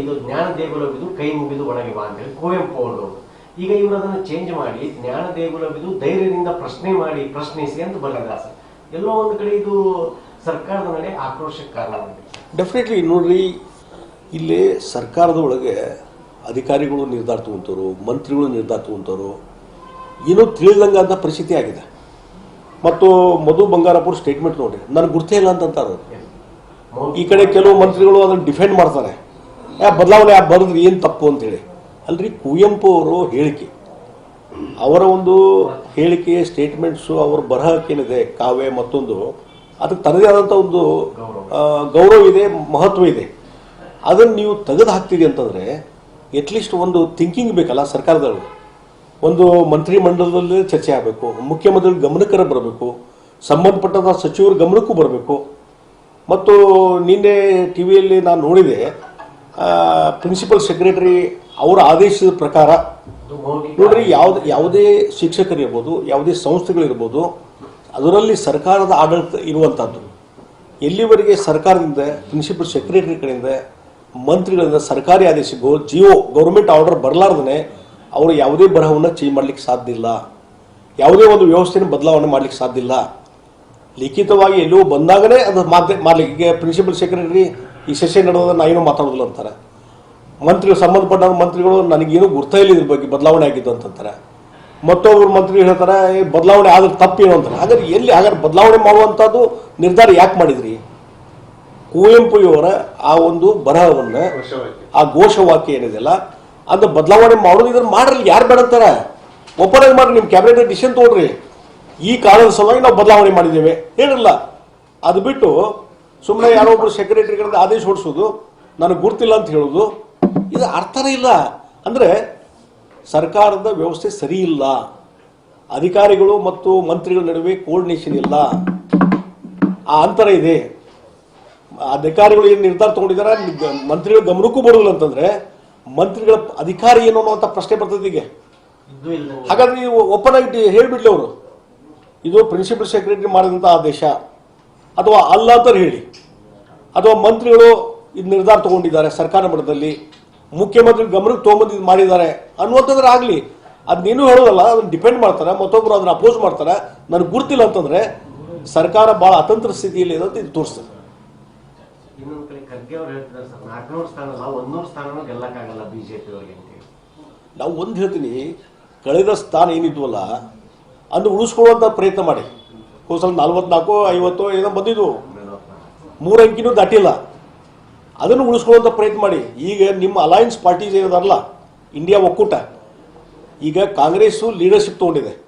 ಇದು ಜ್ಞಾನ ದೇಗುಲವಿದು ಕೈ ಮುಗಿದು ಒಳಗೆ ಬಾ ಅಂತೇಳಿ ಕುವೆಂಪು ಅವರು ಈಗ ಇವರು ಅದನ್ನು ಚೇಂಜ್ ಮಾಡಿ ಜ್ಞಾನ ದೇಗುಲವಿದು ಧೈರ್ಯದಿಂದ ಪ್ರಶ್ನೆ ಮಾಡಿ ಪ್ರಶ್ನಿಸಿ ಅಂತ ಬರೆದಿದ್ದಾರೆ ಸರ್ ಎಲ್ಲೋ ಒಂದು ಕಡೆ ಇದು ಸರ್ಕಾರದ ನಡೆ ಆಕ್ರೋಶಕ್ಕೆ ಕಾರಣವಾಗಿದೆ. ಡೆಫಿನೆಟ್ಲಿ ನೋಡ್ರಿ ಇಲ್ಲಿ ಸರ್ಕಾರದ ಒಳಗೆ ಅಧಿಕಾರಿಗಳು ನಿರ್ಧಾರ ತಗೊಂತರು ಮಂತ್ರಿಗಳು ನಿರ್ಧಾರ ತಗೊಂತರು ಏನೂ ತಿಳಿದಂಗ ಅಂತ ಪರಿಸ್ಥಿತಿ ಆಗಿದೆ. ಮತ್ತು ಮಧು ಬಂಗಾರಪುರ ಸ್ಟೇಟ್ಮೆಂಟ್ ನೋಡ್ರಿ ನನಗೆ ಗುರ್ತೇ ಇಲ್ಲ ಅಂತಂತಾರ ಈ ಕಡೆ ಕೆಲವು ಮಂತ್ರಿಗಳು ಅದನ್ನು ಡಿಫೆಂಡ್ ಮಾಡ್ತಾರೆ. ಬದಲಾವಣೆ ಯಾ ಬರೆದ್ರಿ ಏನು ತಪ್ಪು ಅಂತೇಳಿ ಅಲ್ರಿ, ಕುವೆಂಪು ಅವರು ಹೇಳಿಕೆ. ಅವರ ಒಂದು ಹೇಳಿಕೆ ಸ್ಟೇಟ್ಮೆಂಟ್ಸು ಅವರ ಬರಹಕ್ಕೇನಿದೆ ಕಾವ್ಯ ಮತ್ತೊಂದು, ಅದಕ್ಕೆ ತನ್ನದೇ ಆದಂಥ ಒಂದು ಗೌರವ ಇದೆ, ಮಹತ್ವ ಇದೆ. ಅದನ್ನು ನೀವು ತೆಗೆದು ಹಾಕ್ತೀರಿ ಅಂತಂದರೆ ಅಟ್ಲೀಸ್ಟ್ ಒಂದು ಥಿಂಕಿಂಗ್ ಬೇಕಲ್ಲ ಸರ್ಕಾರದವರು. ಒಂದು ಮಂತ್ರಿ ಮಂಡಲದಲ್ಲಿ ಚರ್ಚೆ ಆಗಬೇಕು ಮುಖ್ಯಮಂತ್ರಿ ಗಮನಕ್ಕರ ಬರಬೇಕು ಸಂಬಂಧಪಟ್ಟಂಥ ಸಚಿವರ ಗಮನಕ್ಕೂ ಬರಬೇಕು. ಮತ್ತು ನಿನ್ನೆ ಟಿ ವಿಯಲ್ಲಿ ನಾನು ನೋಡಿದೆ ಪ್ರಿನ್ಸಿಪಲ್ ಸೆಕ್ರೆಟರಿ ಅವರ ಆದೇಶದ ಪ್ರಕಾರ ನೋಡ್ರಿ, ಯಾವ್ದು, ಯಾವುದೇ ಶಿಕ್ಷಕರಿರ್ಬೋದು, ಯಾವುದೇ ಸಂಸ್ಥೆಗಳಿರ್ಬೋದು, ಅದರಲ್ಲಿ ಸರ್ಕಾರದ ಆಡಳಿತ ಇರುವಂಥದ್ದು ಎಲ್ಲಿವರೆಗೆ ಸರ್ಕಾರದಿಂದ ಪ್ರಿನ್ಸಿಪಲ್ ಸೆಕ್ರೆಟರಿ ಕಡೆಯಿಂದ, ಮಂತ್ರಿಗಳಿಂದ ಸರ್ಕಾರಿ ಆದೇಶ go, G O government order ಬರಲಾರ್ದೇ ಅವರು ಯಾವುದೇ ಬರಹವನ್ನು ಚೇಂಜ್ ಮಾಡಲಿಕ್ಕೆ ಸಾಧ್ಯ ಇಲ್ಲ. ಯಾವುದೇ ಒಂದು ವ್ಯವಸ್ಥೆಯನ್ನು ಬದಲಾವಣೆ ಮಾಡಲಿಕ್ಕೆ ಸಾಧ್ಯ ಇಲ್ಲ. ಲಿಖಿತವಾಗಿ ಎಲ್ಲೋ ಬಂದಾಗಲೇ ಅದು ಮಾಡಲಿಕ್ಕೆ ಪ್ರಿನ್ಸಿಪಲ್ ಸೆಕ್ರೆಟರಿ ಈ ಸೆಷನ್ ನಡೆದ ನಾ ಏನು ಮಾತಾಡೋದಿಲ್ಲ ಅಂತಾರೆ. ಮಂತ್ರಿಗಳು ಸಂಬಂಧಪಟ್ಟ ಮಂತ್ರಿಗಳು ನನಗೇನು ಗುರ್ತಾ ಇಲ್ಲ ಇದ್ರ ಬಗ್ಗೆ ಬದಲಾವಣೆ ಆಗಿದ್ದು ಅಂತಂತಾರೆ. ಮತ್ತೊಬ್ಬರು ಮಂತ್ರಿ ಹೇಳ್ತಾರೆ "ಏ, ಬದಲಾವಣೆ ಆದ್ರೆ ತಪ್ಪೇನು ಅಂತಾರೆ. ಹಾಗಾದ್ರೆ ಎಲ್ಲಿ ಹಾಗಾದ್ರೆ ಬದಲಾವಣೆ ಮಾಡುವಂಥದ್ದು ನಿರ್ಧಾರ ಯಾಕೆ ಮಾಡಿದ್ರಿ? ಕುವೆಂಪುಯವರ ಆ ಒಂದು ಬರಹವನ್ನು ಆ ಘೋಷವಾಕ್ಯ ಏನಿದೆಯಲ್ಲ ಅದು ಬದಲಾವಣೆ ಮಾಡೋದು ಇದನ್ನು ಮಾಡ್ರಿ ಯಾರು ಬೇಡಂತಾರೆ ಒಪ್ಪನೆ ಮಾಡ್ರಿ ನಿಮ್ಮ ಕ್ಯಾಬಿನೆಟ್ ಡಿಸಿಷನ್ ತೊಗೊಳ್ರಿ ಈ ಕಾರಣದ ಸಲುವಾಗಿ ನಾವು ಬದಲಾವಣೆ ಮಾಡಿದ್ದೇವೆ. ಹೇಳಿಲ್ಲ ಅದು ಬಿಟ್ಟು ಸುಮ್ಮನೆ ಯಾರೋ ಒಬ್ರು ಸೆಕ್ರೆಟರಿಗಳಿಂದ ಆದೇಶ ಹೊಡಿಸೋದು ನನಗೆ ಗುರ್ತಿಲ್ಲ ಅಂತ ಹೇಳೋದು ಇದು ಅರ್ಥನೇ ಇಲ್ಲ. ಅಂದರೆ ಸರ್ಕಾರದ ವ್ಯವಸ್ಥೆ ಸರಿ ಇಲ್ಲ. ಅಧಿಕಾರಿಗಳು ಮತ್ತು ಮಂತ್ರಿಗಳ ನಡುವೆ ಕೋರ್ಡಿನೇಷನ್ ಇಲ್ಲ. ಆ ಅಂತರ ಇದೆ. ಅಧಿಕಾರಿಗಳು ಏನು ನಿರ್ಧಾರ ತಗೊಂಡಿದ್ದಾರೆ ಮಂತ್ರಿಗಳ ಗಮನಕ್ಕೂ ಬರೋದಿಲ್ಲ ಅಂತಂದ್ರೆ ಮಂತ್ರಿಗಳ ಅಧಿಕಾರ ಏನು ಅನ್ನುವಂಥ ಪ್ರಶ್ನೆ ಬರ್ತದೆ ಈಗ. ಹಾಗಾದ್ರೆ ನೀವು ಓಪನ್ ಆಗಿ ಹೇಳಿಬಿಡ್ಲಿ ಅವರು. ಇದು ಪ್ರಿನ್ಸಿಪಲ್ ಸೆಕ್ರೆಟರಿ ಮಾಡಿದಂಥ ಆದೇಶ. ಅಥವಾ ಅಲ್ಲ ಅಂತ ಹೇಳಿ. ಅಥವಾ ಮಂತ್ರಿಗಳು ಇದು ನಿರ್ಧಾರ ತಗೊಂಡಿದ್ದಾರೆ ಸರ್ಕಾರ ಮಟ್ಟದಲ್ಲಿ. ಮುಖ್ಯಮಂತ್ರಿ ಗಮನಕ್ಕೆ ತೊಗೊಂಬಂದು ಇದು ಮಾಡಿದ್ದಾರೆ. ಅನ್ನುವಂಥದ್ರೆ ಆಗಲಿ ನೀನು ಹೇಳೋದಲ್ಲ ಅದನ್ನು ಡಿಪೆಂಡ್ ಮಾಡ್ತಾರೆ ಮತ್ತೊಬ್ಬರು ಅದನ್ನ ಅಪೋಸ್ ಮಾಡ್ತಾರೆ. ನನಗೆ ಗುರ್ತಿಲ್ಲ ಅಂತಂದರೆ ಸರ್ಕಾರ ಭಾಳ ಅತಂತ್ರ ಸ್ಥಿತಿಯಲ್ಲಿ ಇದೆ ಅಂತ ಇದು ತೋರಿಸ್ತದೆ. ನಾವು ಒಂದು ಹೇಳ್ತೀನಿ ಕಳೆದ ಸ್ಥಾನ ಏನಿದ್ವಲ್ಲ ಅದನ್ನು ಉಳಿಸ್ಕೊಳ್ಳುವಂಥ ಪ್ರಯತ್ನ ಮಾಡಿ. ಹೋದ ಸಲ ನಲ್ವತ್ನಾಲ್ಕು ಐವತ್ತು ಏನೋ ಬಂದಿದ್ವು. ಮೂರು ಅಂಕಿನೂ ದಾಟಿಲ್ಲ ಅದನ್ನು ಉಳಿಸ್ಕೊಳ್ಳುವಂಥ ಪ್ರಯತ್ನ ಮಾಡಿ. ಈಗ ನಿಮ್ಮ ಅಲಯನ್ಸ್ ಪಾರ್ಟೀಸ್ ಏನಿದಾರಲ್ಲ ಇಂಡಿಯಾ ಒಕ್ಕೂಟ. ಈಗ ಕಾಂಗ್ರೆಸ್ಸು ಲೀಡರ್ಶಿಪ್ ತೊಗೊಂಡಿದೆ.